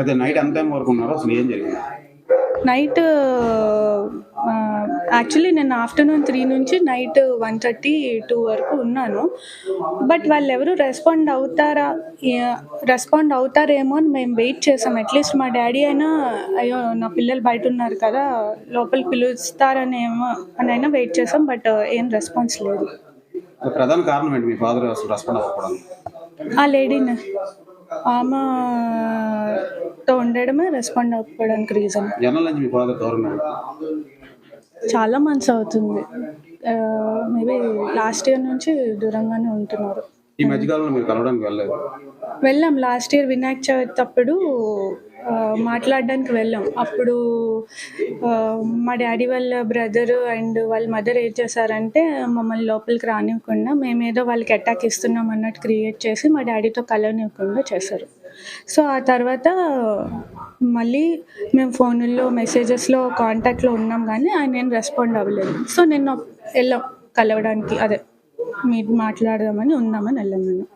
అదే నైట్ ఎంత టైం వరకు ఉన్నారు అసలు ఏం జరిగింది? నైట్ యాక్చువల్లీ నేను ఆఫ్టర్నూన్ త్రీ నుంచి నైట్ వన్ థర్టీ టూ వరకు ఉన్నాను. బట్ వాళ్ళు ఎవరు రెస్పాండ్ అవుతారా రెస్పాండ్ అవుతారేమో అని మేము వెయిట్ చేసాం. అట్లీస్ట్ మా డాడీ అయినా అయ్యో నా పిల్లలు బయట ఉన్నారు కదా లోపలికి పిలుస్తారనేమో అని అయినా వెయిట్ చేసాం బట్ ఏం రెస్పాన్స్ లేదు. ప్రధాన కారణం ఏంటి? మీ ఫాదర్ రెస్పాండ్ ఆ లేడీని ఆమెతో ఉండడమే రెస్పాండ్ అవ్వడానికి రీజన్ జనరల్ నుంచి మీ ఫాదర్ దూరంగా చాలా మంత్స్ అవుతుంది మేబీ లాస్ట్ ఇయర్ నుంచి దూరంగానే ఉంటున్నారు. ఈ మధ్యకాలంలో మీరు కలవడానికి వెళ్ళలేదు? వెళ్ళాం. లాస్ట్ ఇయర్ వినాయక చవితి అప్పుడు మాట్లాడడానికి వెళ్ళాం. అప్పుడు మా డాడీ వాళ్ళ బ్రదర్ అండ్ వాళ్ళ మదర్ ఏం చేశారంటే మమ్మల్ని లోపలికి రానివ్వకుండా మేమేదో వాళ్ళకి అటాక్ ఇస్తున్నాం అన్నట్టు క్రియేట్ చేసి మా డాడీతో కలవనివ్వకుండా చేశారు. సో ఆ తర్వాత మళ్ళీ మేము ఫోన్లో మెసేజెస్లో కాంటాక్ట్లో ఉన్నాం కానీ ఆయన నేను రెస్పాండ్ అవ్వలేదు. సో నేను వెళ్ళాం కలవడానికి. అదే. మీరు మాట్లాడదామని ఉందామని వెళ్ళాను. నేను